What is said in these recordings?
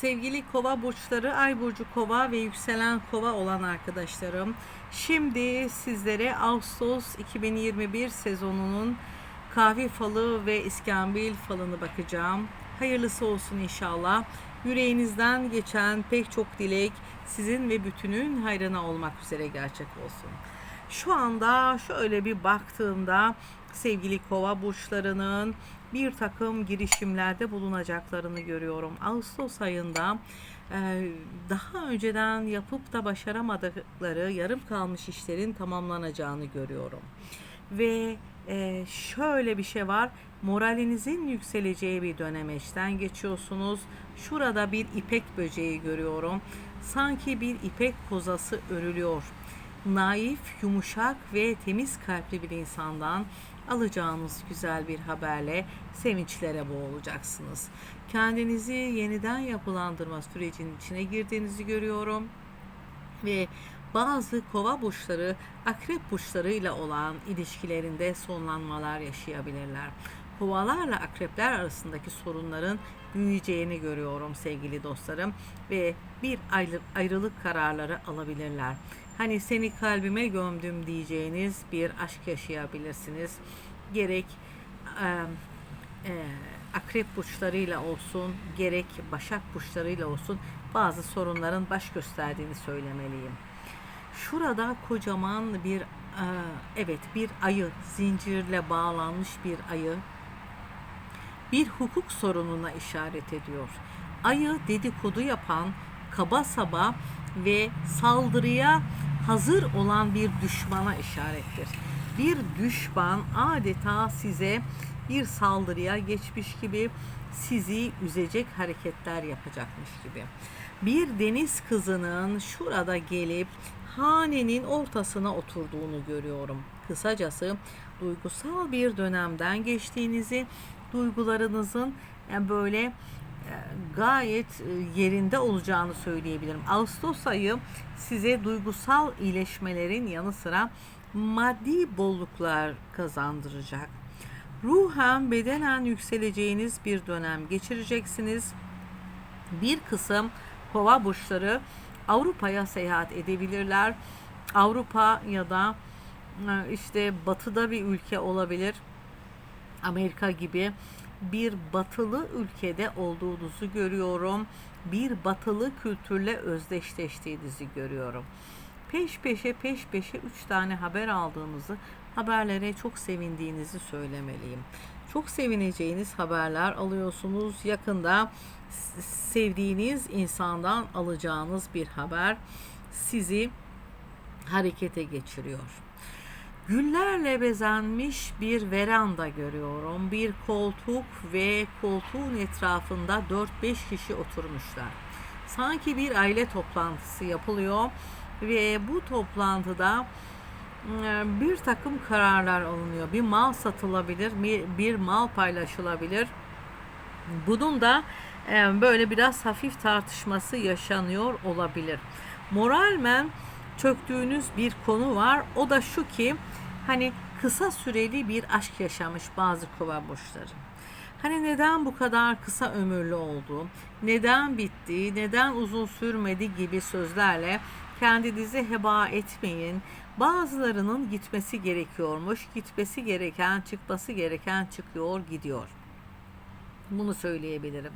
Sevgili kova burçları, ay burcu kova ve yükselen kova olan arkadaşlarım. Şimdi sizlere Ağustos 2021 sezonunun kahve falı ve iskambil falını bakacağım. Hayırlısı olsun inşallah. Yüreğinizden geçen pek çok dilek sizin ve bütünün hayrına olmak üzere gerçek olsun. Şu anda şöyle bir baktığımda sevgili kova burçlarının bir takım girişimlerde bulunacaklarını görüyorum. Ağustos ayında e, daha önceden yapıp da başaramadıkları yarım kalmış işlerin tamamlanacağını görüyorum. Ve e, şöyle bir şey var. Moralinizin yükseleceği bir dönemeçten geçiyorsunuz. Şurada bir ipek böceği görüyorum. Sanki bir ipek kozası örülüyor naif, yumuşak ve temiz kalpli bir insandan alacağınız güzel bir haberle sevinçlere boğulacaksınız. Kendinizi yeniden yapılandırma sürecinin içine girdiğinizi görüyorum ve bazı kova burçları akrep burçlarıyla olan ilişkilerinde sonlanmalar yaşayabilirler. Kovalarla akrepler arasındaki sorunların büyüyeceğini görüyorum sevgili dostlarım ve bir ayrılık kararları alabilirler. Hani seni kalbime gömdüm diyeceğiniz bir aşk yaşayabilirsiniz. Gerek e, e, akrep burçlarıyla olsun, gerek başak burçlarıyla olsun bazı sorunların baş gösterdiğini söylemeliyim. Şurada kocaman bir evet bir ayı zincirle bağlanmış bir ayı bir hukuk sorununa işaret ediyor. Ayı dedikodu yapan, kaba saba ve saldırıya hazır olan bir düşmana işarettir. Bir düşman adeta size bir saldırıya geçmiş gibi sizi üzecek hareketler yapacakmış gibi. Bir deniz kızının şurada gelip hanenin ortasına oturduğunu görüyorum. Kısacası duygusal bir dönemden geçtiğinizi, duygularınızın yani böyle e, gayet e, yerinde olacağını söyleyebilirim. Ağustos ayı size duygusal iyileşmelerin yanı sıra maddi bolluklar kazandıracak. Ruhen bedenen yükseleceğiniz bir dönem geçireceksiniz. Bir kısım kova burçları Avrupa'ya seyahat edebilirler. Avrupa ya da e, işte batıda bir ülke olabilir. Amerika gibi bir batılı ülkede olduğunuzu görüyorum. Bir batılı kültürle özdeşleştiğinizi görüyorum. Peş peşe peş peşe üç tane haber aldığınızı, haberlere çok sevindiğinizi söylemeliyim. Çok sevineceğiniz haberler alıyorsunuz. Yakında sevdiğiniz insandan alacağınız bir haber sizi harekete geçiriyor. Güllerle bezenmiş bir veranda görüyorum. Bir koltuk ve koltuğun etrafında 4-5 kişi oturmuşlar. Sanki bir aile toplantısı yapılıyor ve bu toplantıda e, bir takım kararlar alınıyor. Bir mal satılabilir, bir mal paylaşılabilir. Bunun da e, böyle biraz hafif tartışması yaşanıyor olabilir. Moralmen çöktüğünüz bir konu var. O da şu ki hani kısa süreli bir aşk yaşamış bazı kova burçları. Hani neden bu kadar kısa ömürlü oldu, neden bitti, neden uzun sürmedi gibi sözlerle kendinizi heba etmeyin. Bazılarının gitmesi gerekiyormuş, gitmesi gereken, çıkması gereken çıkıyor, gidiyor. Bunu söyleyebilirim.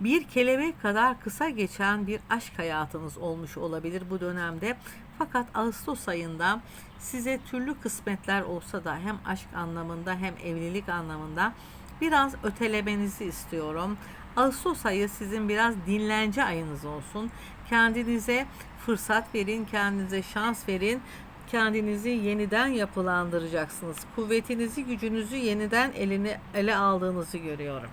Bir kelebek kadar kısa geçen bir aşk hayatınız olmuş olabilir bu dönemde. Fakat Ağustos ayında size türlü kısmetler olsa da hem aşk anlamında hem evlilik anlamında biraz ötelemenizi istiyorum. Ağustos ayı sizin biraz dinlence ayınız olsun. Kendinize fırsat verin, kendinize şans verin. Kendinizi yeniden yapılandıracaksınız. Kuvvetinizi, gücünüzü yeniden eline ele aldığınızı görüyorum.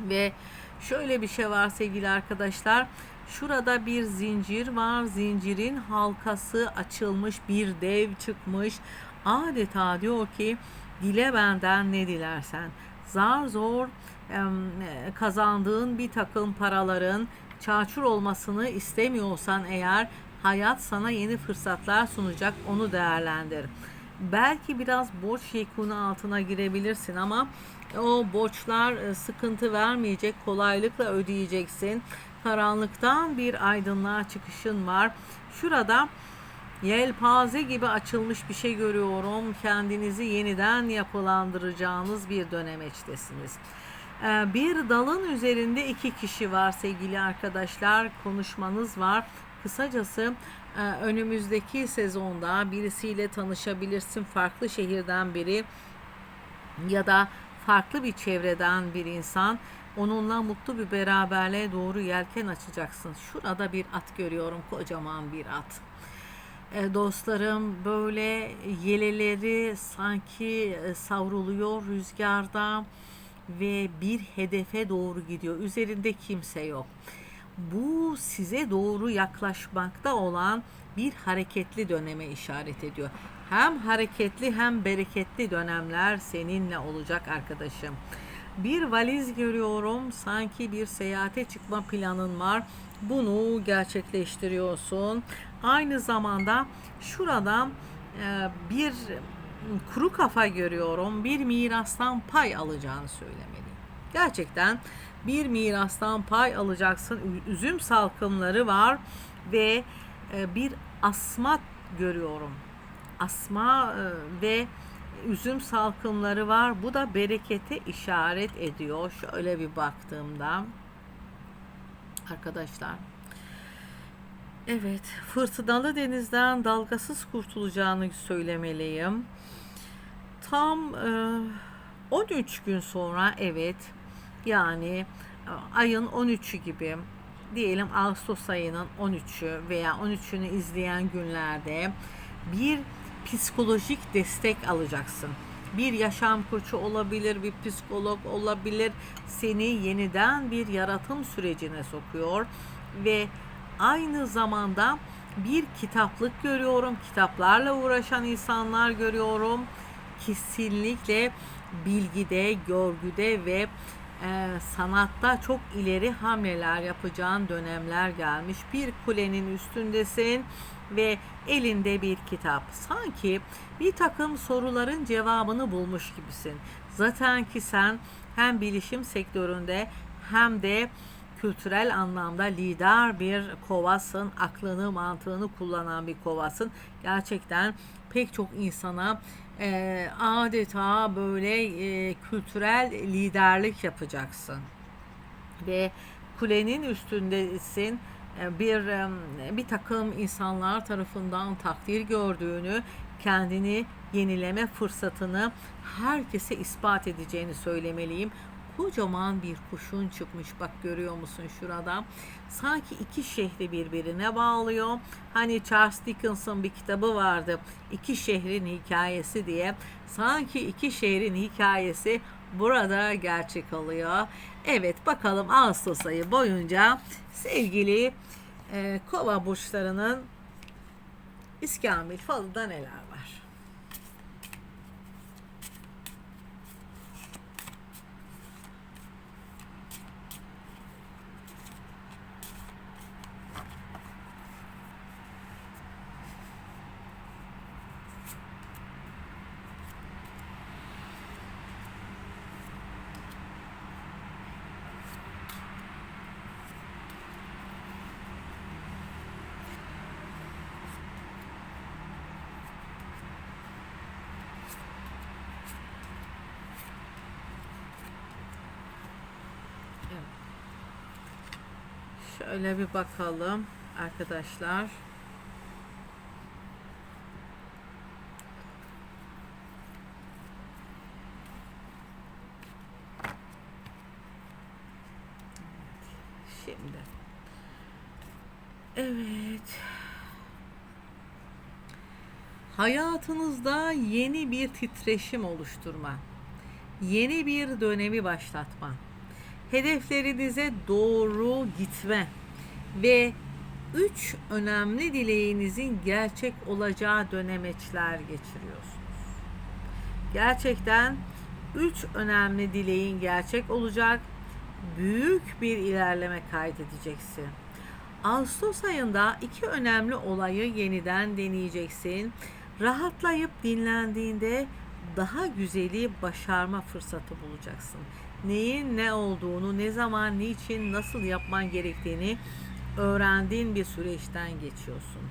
Ve şöyle bir şey var sevgili arkadaşlar. Şurada bir zincir var. Zincirin halkası açılmış bir dev çıkmış. Adeta diyor ki dile benden ne dilersen. Zar zor kazandığın bir takım paraların çarçur olmasını istemiyorsan eğer hayat sana yeni fırsatlar sunacak onu değerlendir. Belki biraz borç yekunu altına girebilirsin ama o borçlar e, sıkıntı vermeyecek, kolaylıkla ödeyeceksin. Karanlıktan bir aydınlığa çıkışın var. Şurada yelpaze gibi açılmış bir şey görüyorum. Kendinizi yeniden yapılandıracağınız bir dönemeçtesiniz. Ee, Bir dalın üzerinde iki kişi var sevgili arkadaşlar. Konuşmanız var. Kısacası e, önümüzdeki sezonda birisiyle tanışabilirsin. Farklı şehirden biri ya da farklı bir çevreden bir insan onunla mutlu bir beraberliğe doğru yelken açacaksın. Şurada bir at görüyorum, kocaman bir at. E, dostlarım böyle yeleleri sanki e, savruluyor rüzgarda ve bir hedefe doğru gidiyor. Üzerinde kimse yok. Bu size doğru yaklaşmakta olan bir hareketli döneme işaret ediyor. Hem hareketli hem bereketli dönemler seninle olacak arkadaşım. Bir valiz görüyorum. Sanki bir seyahate çıkma planın var. Bunu gerçekleştiriyorsun. Aynı zamanda şurada e, bir kuru kafa görüyorum. Bir mirastan pay alacağını söylemeliyim. Gerçekten bir mirastan pay alacaksın. Üzüm salkımları var ve e, bir asma görüyorum. Asma e, ve üzüm salkımları var. Bu da berekete işaret ediyor. Şöyle bir baktığımda arkadaşlar. Evet, fırtınalı denizden dalgasız kurtulacağını söylemeliyim. Tam e, 13 gün sonra evet yani e, ayın 13'ü gibi diyelim Ağustos ayının 13'ü veya 13'ünü izleyen günlerde bir psikolojik destek alacaksın. Bir yaşam koçu olabilir, bir psikolog olabilir. Seni yeniden bir yaratım sürecine sokuyor ve aynı zamanda bir kitaplık görüyorum. Kitaplarla uğraşan insanlar görüyorum. Kesinlikle bilgide, görgüde ve e, sanatta çok ileri hamleler yapacağın dönemler gelmiş. Bir kulenin üstündesin ve elinde bir kitap. Sanki bir takım soruların cevabını bulmuş gibisin. Zaten ki sen hem bilişim sektöründe hem de kültürel anlamda lider bir kovasın. Aklını, mantığını kullanan bir kovasın. Gerçekten pek çok insana e, adeta böyle e, kültürel liderlik yapacaksın. Ve kulenin üstündesin E, bir e, bir takım insanlar tarafından takdir gördüğünü, kendini yenileme fırsatını herkese ispat edeceğini söylemeliyim. Kocaman bir kuşun çıkmış bak görüyor musun şurada? Sanki iki şehri birbirine bağlıyor. Hani Charles Dickens'ın bir kitabı vardı. İki şehrin hikayesi diye. Sanki iki şehrin hikayesi burada gerçek oluyor. Evet bakalım Ağustos ayı boyunca sevgili e, kova burçlarının İskambil falında neler var? Şöyle bir bakalım arkadaşlar. Şimdi. Evet. Hayatınızda yeni bir titreşim oluşturma. Yeni bir dönemi başlatma. Hedeflerinize doğru gitme ve üç önemli dileğinizin gerçek olacağı dönemeçler geçiriyorsunuz. Gerçekten üç önemli dileğin gerçek olacak. Büyük bir ilerleme kaydedeceksin. Ağustos ayında iki önemli olayı yeniden deneyeceksin. Rahatlayıp dinlendiğinde daha güzeli başarma fırsatı bulacaksın. Neyin ne olduğunu, ne zaman, niçin, nasıl yapman gerektiğini öğrendiğin bir süreçten geçiyorsun.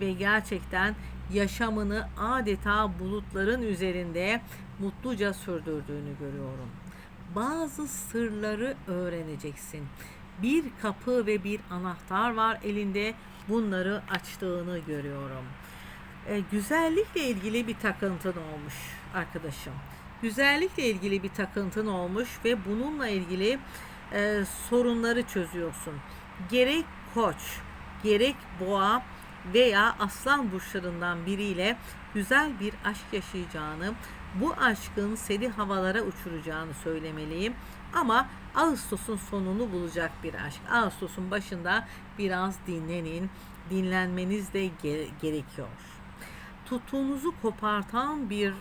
Ve gerçekten yaşamını adeta bulutların üzerinde mutluca sürdürdüğünü görüyorum. Bazı sırları öğreneceksin. Bir kapı ve bir anahtar var elinde. Bunları açtığını görüyorum. E, güzellikle ilgili bir takıntın olmuş arkadaşım. Güzellikle ilgili bir takıntın olmuş ve bununla ilgili e, sorunları çözüyorsun. Gerek koç, gerek boğa veya aslan burçlarından biriyle güzel bir aşk yaşayacağını, bu aşkın seni havalara uçuracağını söylemeliyim. Ama Ağustos'un sonunu bulacak bir aşk. Ağustos'un başında biraz dinlenin, dinlenmeniz de ge- gerekiyor. Tuttuğunuzu kopartan bir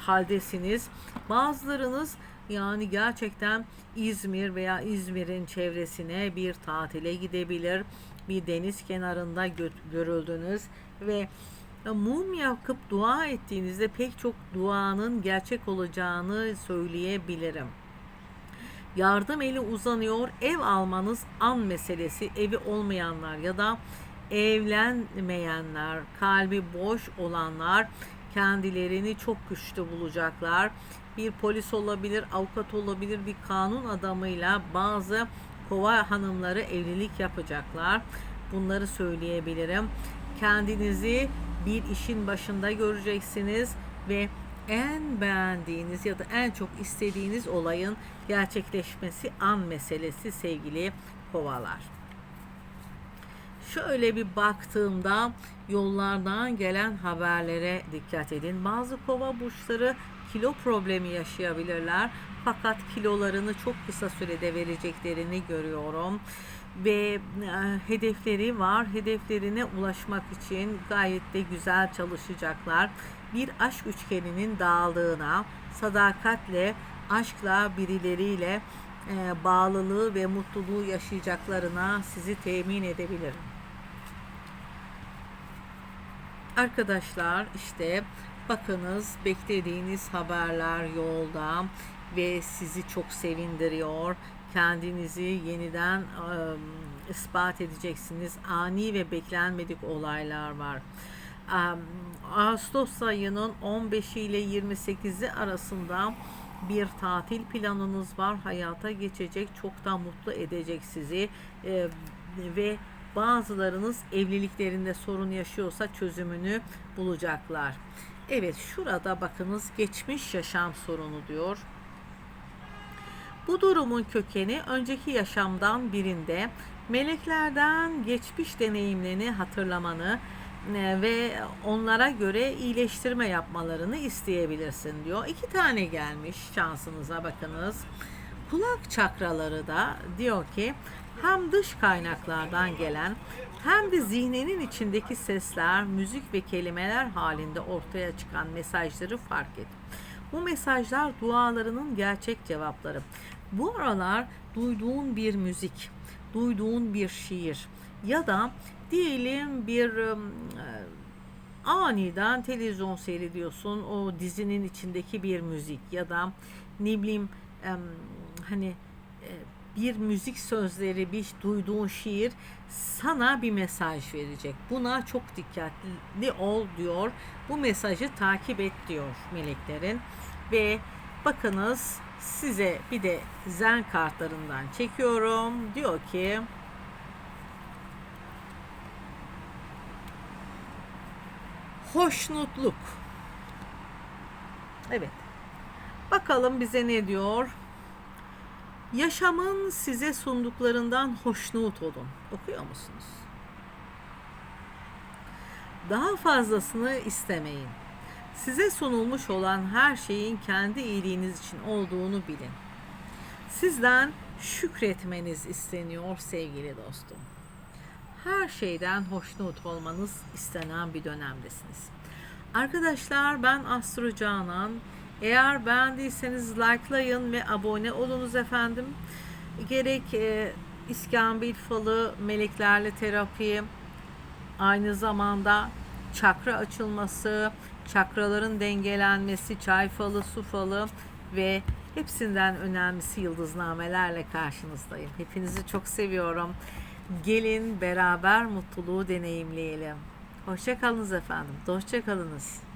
haldesiniz. Bazılarınız yani gerçekten İzmir veya İzmir'in çevresine bir tatile gidebilir. Bir deniz kenarında gö- görüldünüz ve mum yakıp dua ettiğinizde pek çok duanın gerçek olacağını söyleyebilirim. Yardım eli uzanıyor. Ev almanız an meselesi. Evi olmayanlar ya da evlenmeyenler, kalbi boş olanlar kendilerini çok güçlü bulacaklar. Bir polis olabilir, avukat olabilir, bir kanun adamıyla bazı kova hanımları evlilik yapacaklar. Bunları söyleyebilirim. Kendinizi bir işin başında göreceksiniz ve en beğendiğiniz ya da en çok istediğiniz olayın gerçekleşmesi an meselesi sevgili kovalar. Şöyle bir baktığımda yollardan gelen haberlere dikkat edin. Bazı kova burçları kilo problemi yaşayabilirler. Fakat kilolarını çok kısa sürede vereceklerini görüyorum ve e, hedefleri var. Hedeflerine ulaşmak için gayet de güzel çalışacaklar. Bir aşk üçgeninin dağıldığına, sadakatle, aşkla birileriyle e, bağlılığı ve mutluluğu yaşayacaklarına sizi temin edebilirim. Arkadaşlar işte bakınız beklediğiniz haberler yolda ve sizi çok sevindiriyor. Kendinizi yeniden ıı, ispat edeceksiniz. Ani ve beklenmedik olaylar var. Ağustos ayının 15 ile 28'i arasında bir tatil planınız var. Hayata geçecek, çok da mutlu edecek sizi e, ve bazılarınız evliliklerinde sorun yaşıyorsa çözümünü bulacaklar. Evet şurada bakınız geçmiş yaşam sorunu diyor. Bu durumun kökeni önceki yaşamdan birinde meleklerden geçmiş deneyimlerini hatırlamanı e, ve onlara göre iyileştirme yapmalarını isteyebilirsin diyor. İki tane gelmiş şansınıza bakınız. Kulak çakraları da diyor ki hem dış kaynaklardan gelen hem de zihnenin içindeki sesler, müzik ve kelimeler halinde ortaya çıkan mesajları fark et. Bu mesajlar dualarının gerçek cevapları. Bu aralar duyduğun bir müzik, duyduğun bir şiir ya da diyelim bir e, aniden televizyon seyrediyorsun o dizinin içindeki bir müzik ya da ne bileyim hani e, bir müzik sözleri, bir duyduğun şiir sana bir mesaj verecek. Buna çok dikkatli ol diyor. Bu mesajı takip et diyor meleklerin. Ve bakınız size bir de zen kartlarından çekiyorum. Diyor ki hoşnutluk. Evet. Bakalım bize ne diyor? Yaşamın size sunduklarından hoşnut olun. Okuyor musunuz? Daha fazlasını istemeyin. Size sunulmuş olan her şeyin kendi iyiliğiniz için olduğunu bilin. Sizden şükretmeniz isteniyor sevgili dostum. Her şeyden hoşnut olmanız istenen bir dönemdesiniz. Arkadaşlar ben Astro Canan. Eğer beğendiyseniz likelayın ve abone olunuz efendim. Gerek e, İskambil falı, meleklerle terapi, aynı zamanda çakra açılması, çakraların dengelenmesi, çay falı, su falı ve hepsinden önemlisi yıldıznamelerle karşınızdayım. Hepinizi çok seviyorum. Gelin beraber mutluluğu deneyimleyelim. Hoşçakalınız efendim. Hoşçakalınız.